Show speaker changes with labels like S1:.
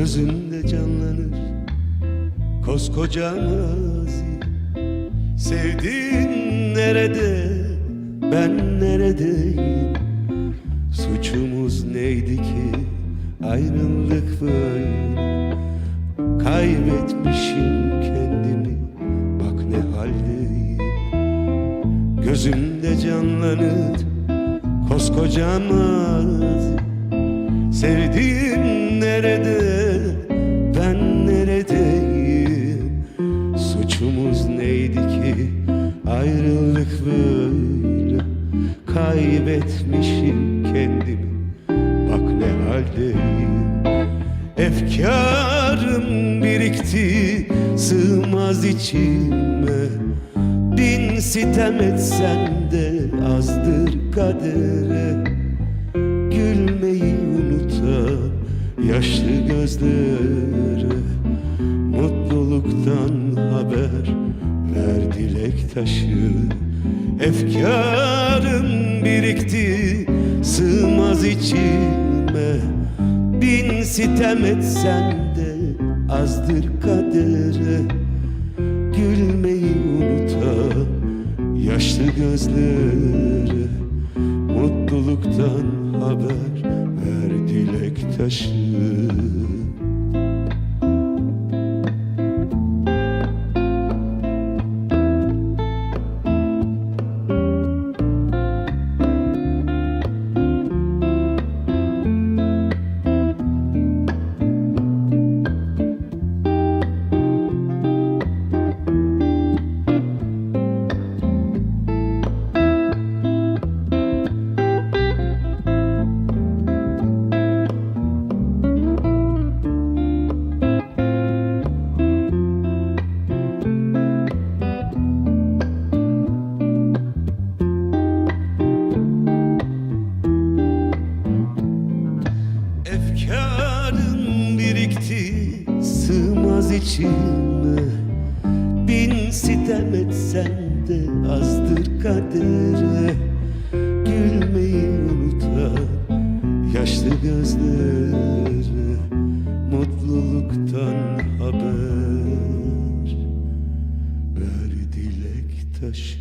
S1: Gözünde canlanır koskoca mazi. Sevdiğin nerede ben neredeyim? Suçumuz neydi ki ayrılık böyle? Kaybetmişim kendimi bak ne haldeyim. Gözümde canlanır koskoca mazi. Sevdiğim nerede Suçumuz neydi ki? Ayrılık böyle. Kaybetmişim kendimi. Bak ne haldeyim. Efkarım birikti. Sığmaz içime. Bin sitem etsen de azdır kadere. Gülmeyi unutan yaşlı gözlere Mutluluktan haber ver dilek taşı. Efkarım birikti sığmaz içime. Bin sitem etsen de azdır kadere. Gülmeyi unutan yaşlı gözlere. Mutluluktan haber ver dilek taşı Efkarım birikti sığmaz içime. Bin sitem etsen de azdır kadere. Gülmeyi unutan yaşlı gözlere. Mutluluktan haber. Ver dilek taşı